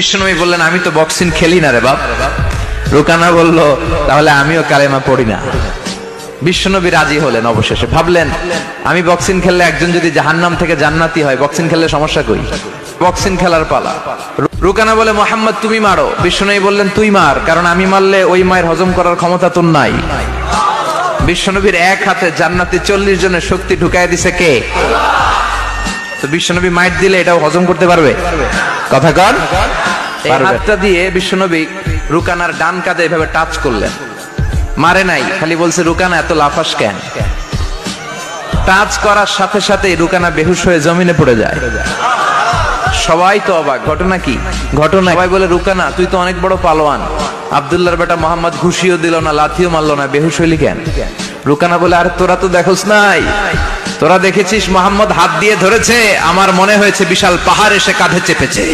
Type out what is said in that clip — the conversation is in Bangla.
বিষ্ণুনবী বললেন, আমি তো বক্সিং খেলি না রে বাপ। রুকানা বলল, তাহলে আমিও কালেমা পড়ি না। বিশ্বনবী রাজি হলেন অবশেষে। ভাবলেন, আমি বক্সিং খেললে একজন যদি জাহান্নাম থেকে জান্নাতি হয় বক্সিং খেললে সমস্যা কই? বক্সিং খেলার পালা। রুকানা বলে, মোহাম্মদ, তুমি মারো। বিশ্বনবী বললেন, তুই মার, কারণ আমি মারলে ওই মায়ের হজম করার ক্ষমতা তোর নাই। বিশ্বনবীর এক হাতে জান্নাতি চল্লিশ জনের শক্তি ঢুকাই দিছে কে? তো বিশ্বনবী মাইট দিলে এটাও হজম করতে পারবে। কথা কর? হাতটা দিয়ে বিশ্বনবী রুকানার ডান কাঁধে এভাবে টাচ করলেন। মারে নাই খালি বলছে রুকানা এত লাফাস কেন? টাচ করার সাথে সাথে রুকানা বেহুশ হয়ে জমিনে পড়ে যায়। সবাই তো অবাক। ঘটনা কি? ঘটনা সবাই বলে রুকানা তুই তো অনেক বড় পালোয়ান। আব্দুল্লাহর বেটা মোহাম্মদ ঘুষিও দিল না লাথিও মারলো না বেহুশ হইলি কেন? রুকানা বলে আর তোরা তো দেখোস নাই। তোরা দেখেছিস মোহাম্মদ হাত দিয়ে ধরেছে আমার মনে হয়েছে বিশাল পাহাড় এসে কাঁধে চেপেছে।